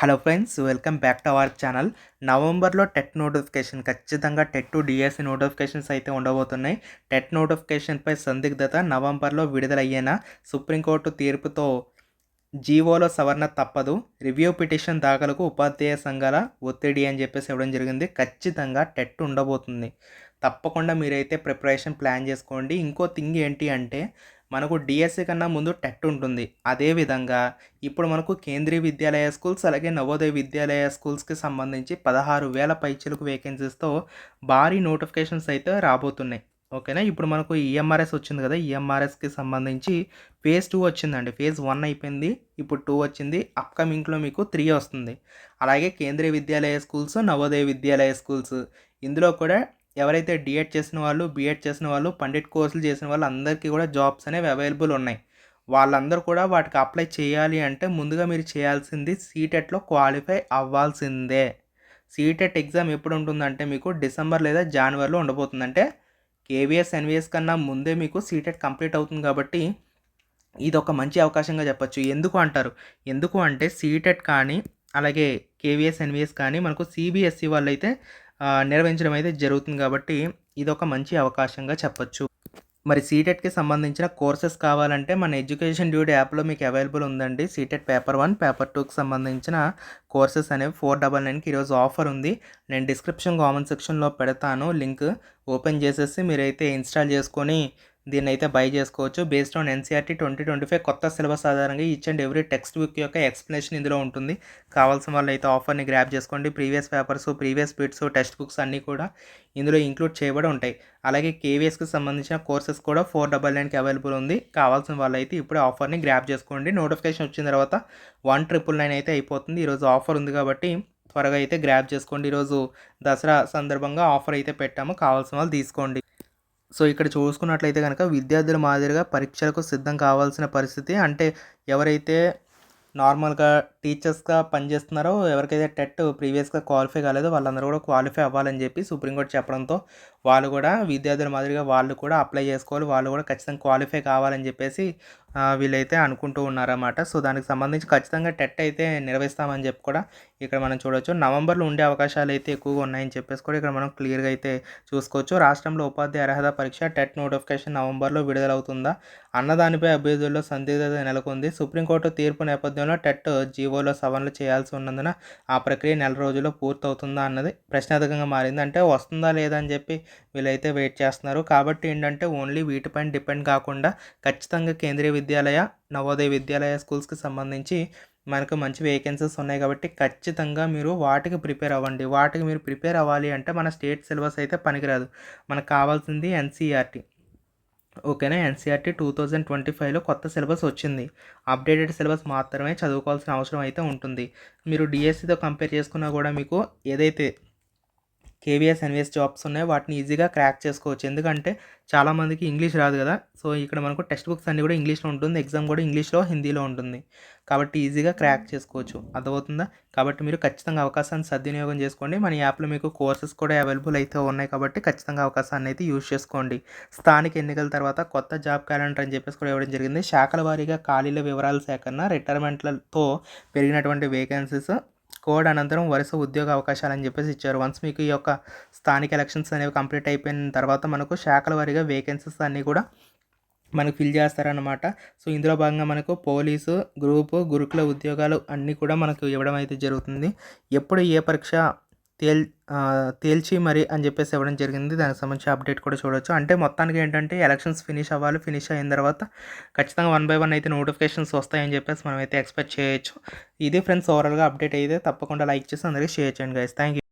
Hello friends welcome back to our channel నవంబర్లో TET notification ఖచ్చితంగా TET to DSC notifications అయితే ఉండబోతున్నాయి. TET నోటిఫికేషన్పై సందిగ్ధత నవంబర్లో విడుదలయ్యేన? సుప్రీంకోర్టు తీర్పుతో జీవోలో సవరణ తప్పదు. రివ్యూ పిటిషన్ దాఖలకు ఉపాధ్యాయ సంఘాల ఒత్తిడి అని చెప్పేసి ఇవ్వడం జరిగింది. ఖచ్చితంగా టెట్ ఉండబోతుంది. తప్పకుండా మీరైతే ప్రిపరేషన్ ప్లాన్ చేసుకోండి. ఇంకో థింగ్ ఏంటి అంటే మనకు డిఎస్సి కన్నా ముందు టెట్ ఉంటుంది. అదేవిధంగా ఇప్పుడు మనకు కేంద్రీయ విద్యాలయ స్కూల్స్ అలాగే నవోదయ విద్యాలయ స్కూల్స్కి సంబంధించి పదహారు వేల పైచలకు వేకెన్సీస్తో భారీ నోటిఫికేషన్స్ అయితే రాబోతున్నాయి. ఓకేనా? ఇప్పుడు మనకు ఈఎంఆర్ఎస్ వచ్చింది కదా? ఈఎంఆర్ఎస్కి సంబంధించి ఫేజ్ టూ వచ్చిందండి. ఫేజ్ వన్ అయిపోయింది. ఇప్పుడు టూ వచ్చింది. అప్కమింగ్లో మీకు త్రీ వస్తుంది. అలాగే కేంద్రీయ విద్యాలయ స్కూల్స్ నవోదయ విద్యాలయ స్కూల్స్. ఇందులో కూడా ఎవరైతే డిఎడ్ చేసిన వాళ్ళు బీఎడ్ చేసిన వాళ్ళు పండిట్ కోర్సులు చేసిన వాళ్ళు అందరికీ కూడా జాబ్స్ అనేవి అవైలబుల్ ఉన్నాయి. వాళ్ళందరూ కూడా వాటికి అప్లై చేయాలి అంటే ముందుగా మీరు చేయాల్సింది సీటెట్లో క్వాలిఫై అవ్వాల్సిందే. సీటెట్ ఎగ్జామ్ ఎప్పుడు ఉంటుందంటే మీకు డిసెంబర్ లేదా జనవరిలో ఉండబోతుంది. అంటే కేవీఎస్ ఎన్విఎస్ కన్నా ముందే మీకు సీటెట్ కంప్లీట్ అవుతుంది కాబట్టి ఇది ఒక మంచి అవకాశంగా చెప్పచ్చు. ఎందుకు అంటారు? ఎందుకు అంటే సీటెట్ కానీ అలాగే కేవీఎస్ ఎన్విఎస్ కానీ మనకు సిబిఎస్సి వాళ్ళు అయితే నిర్వహించడం అయితే జరుగుతుంది కాబట్టి ఇది ఒక మంచి అవకాశంగా చెప్పొచ్చు. మరి సీటెట్కి సంబంధించిన కోర్సెస్ కావాలంటే మన ఎడ్యుకేషన్ డ్యూటీ యాప్లో మీకు అవైలబుల్ ఉందండి. సీటెట్ పేపర్ వన్ పేపర్ టూకి సంబంధించిన కోర్సెస్ అనేవి ఫోర్ డబల్ నైన్కి ఈరోజు ఆఫర్ ఉంది. నేను డిస్క్రిప్షన్ కామెంట్ సెక్షన్లో పెడతాను. లింక్ ఓపెన్ చేసేసి మీరైతే ఇన్స్టాల్ చేసుకొని దీన్ని అయితే బై చేసుకోవచ్చు based on NCERT twenty twenty five కొత్త సిలబస్ ఆధారంగా each and every text book యొక్క ఎక్స్ప్లెనేషన్ ఇందులో ఉంటుంది. కావాల్సిన వాళ్ళు అయితే ఆఫర్ని గ్రాప్ చేసుకోండి. Previous papers previous bits text books అన్నీ కూడా ఇందులో ఇంక్లూడ్ చేయబడి ఉంటాయి. అలాగే కేవీఎస్కి సంబంధించిన కోర్సెస్ కూడా ఫోర్ డబల్ నైన్కి అవైలబుల్ ఉంది. కావాల్సిన వాళ్ళు అయితే ఇప్పుడే ఆఫర్ని గ్రాప్ చేసుకోండి. నోటిఫికేషన్ వచ్చిన తర్వాత వన్ ట్రిపుల్ నైన్ అయితే అయిపోతుంది. ఈరోజు ఆఫర్ ఉంది కాబట్టి త్వరగా అయితే గ్రాప్ చేసుకోండి. ఈరోజు దసరా సందర్భంగా ఆఫర్ అయితే పెట్టాము. కావాల్సిన వాళ్ళు తీసుకోండి. సో ఇక్కడ చూసుకున్నట్లయితే కనుక విద్యార్థుల మాదిరిగా పరీక్షలకు సిద్ధం కావాల్సిన పరిస్థితి అంటే ఎవరైతే నార్మల్గా టీచర్స్గా పనిచేస్తున్నారో ఎవరికైతే టెట్ ప్రీవియస్గా క్వాలిఫై కాలేదో వాళ్ళందరూ కూడా క్వాలిఫై అవ్వాలని చెప్పి సుప్రీంకోర్టు చెప్పడంతో వాళ్ళు కూడా విద్యార్థుల మాదిరిగా వాళ్ళు కూడా అప్లై చేసుకోవాలి వాళ్ళు కూడా ఖచ్చితంగా క్వాలిఫై కావాలని చెప్పేసి వీళ్ళైతే అనుకుంటూ ఉన్నారన్నమాట. సో దానికి సంబంధించి ఖచ్చితంగా టెట్ అయితే నిర్వహిస్తామని చెప్పి కూడా ఇక్కడ మనం చూడవచ్చు నవంబర్లో ఉండే అవకాశాలు అయితే ఎక్కువగా ఉన్నాయని చెప్పేసి కూడా ఇక్కడ మనం క్లియర్గా అయితే చూసుకోవచ్చు. రాష్ట్రంలో ఉపాధ్యాయ అర్హత పరీక్ష టెట్ నోటిఫికేషన్ నవంబర్లో విడుదలవుతుందా అన్నదానిపై అభ్యర్థుల్లో సందిగ్ధత నెలకొంది. సుప్రీంకోర్టు తీర్పు నేపథ్యంలో టెట్ జీవోలో సవరణలు చేయాల్సి ఉన్నందున ఆ ప్రక్రియ నెల రోజుల్లో పూర్తవుతుందా అన్నది ప్రశ్నార్థకంగా మారింది. అంటే వస్తుందా లేదా అని చెప్పి వీళ్ళైతే వెయిట్ చేస్తున్నారు. కాబట్టి ఏంటంటే ఓన్లీ వీటిపైన డిపెండ్ కాకుండా ఖచ్చితంగా కేంద్రీయ విద్యాలయ నవోదయ విద్యాలయ స్కూల్స్కి సంబంధించి మనకు మంచి వేకెన్సీస్ ఉన్నాయి కాబట్టి ఖచ్చితంగా మీరు వాటికి ప్రిపేర్ అవ్వండి. వాటికి మీరు ప్రిపేర్ అవ్వాలి అంటే మన స్టేట్ సిలబస్ అయితే పనికిరాదు. మనకు కావాల్సింది ఎన్సీఆర్టీ. ఓకేనా? ఎన్సీఆర్టీ టూ థౌజండ్ ట్వంటీ ఫైవ్లో కొత్త సిలబస్ వచ్చింది. అప్డేటెడ్ సిలబస్ మాత్రమే చదువుకోవాల్సిన అవసరం అయితే ఉంటుంది. మీరు డిఎస్సితో కంపేర్ చేసుకున్నా కూడా మీకు ఏదైతే కేవీఎస్ ఎన్విఎస్ జాబ్స్ ఉన్నాయి. వాటిని ఈజీగా క్రాక్ చేసుకోవచ్చు. ఎందుకంటే చాలామందికి ఇంగ్లీష్ రాదు కదా. సో ఇక్కడ మనకు టెక్స్ట్ బుక్స్ అన్నీ కూడా ఇంగ్లీష్లో ఉంటుంది. ఎగ్జామ్ కూడా ఇంగ్లీష్లో హిందీలో ఉంటుంది. కాబట్టి ఈజీగా క్రాక్ చేసుకోవచ్చు. అర్థమవుతుందా? కాబట్టి మీరు ఖచ్చితంగా అవకాశాన్ని సద్వినియోగం చేసుకోండి. మన యాప్లో మీకు కోర్సెస్ కూడా అవైలబుల్ అయితే ఉన్నాయి కాబట్టి ఖచ్చితంగా అవకాశాన్ని అయితే యూజ్ చేసుకోండి. స్థానిక ఎన్నికల తర్వాత కొత్త జాబ్ క్యాలెండర్ అని చెప్పేసి కూడా ఇవ్వడం జరిగింది. శాఖల వారీగా ఖాళీల వివరాల సేకరణ రిటైర్మెంట్లతో పెరిగినటువంటి వేకెన్సీస్ కోడ్ అనంతరం వరుస ఉద్యోగ అవకాశాలు అని చెప్పేసి ఇచ్చారు. వన్స్ మీకు ఈ యొక్క స్థానిక ఎలక్షన్స్ అనేవి కంప్లీట్ అయిపోయిన తర్వాత మనకు శాఖల వారీగా వేకెన్సీస్ అన్నీ కూడా మనకు ఫిల్ చేస్తారనమాట సో ఇందులో భాగంగా మనకు పోలీసు గ్రూపు గురుకుల ఉద్యోగాలు అన్నీ కూడా మనకు ఇవ్వడం అయితే జరుగుతుంది. ఎప్పుడు ఏ పరీక్ష తేల్ తేల్చి మరి అని చెప్పేసి ఇవ్వడం జరిగింది. దానికి సంబంధించి అప్డేట్ కూడా చూడొచ్చు. అంటే మొత్తానికి ఏంటంటే ఎలక్షన్స్ ఫినిష్ అవ్వాలి ఫినిష్ అయిన తర్వాత ఖచ్చితంగా వన్ బై వన్ అయితే నోటిఫికేషన్స్ వస్తాయని చెప్పేసి మనం అయితే ఎక్స్పెక్ట్ చేయొచ్చు. ఇది ఫ్రెండ్స్ ఓవరాల్గా అప్డేట్ అయితే తప్పకుండా లైక్ చేసి అందరికీ షేర్ చేయండి గైస్ థ్యాంక్ యూ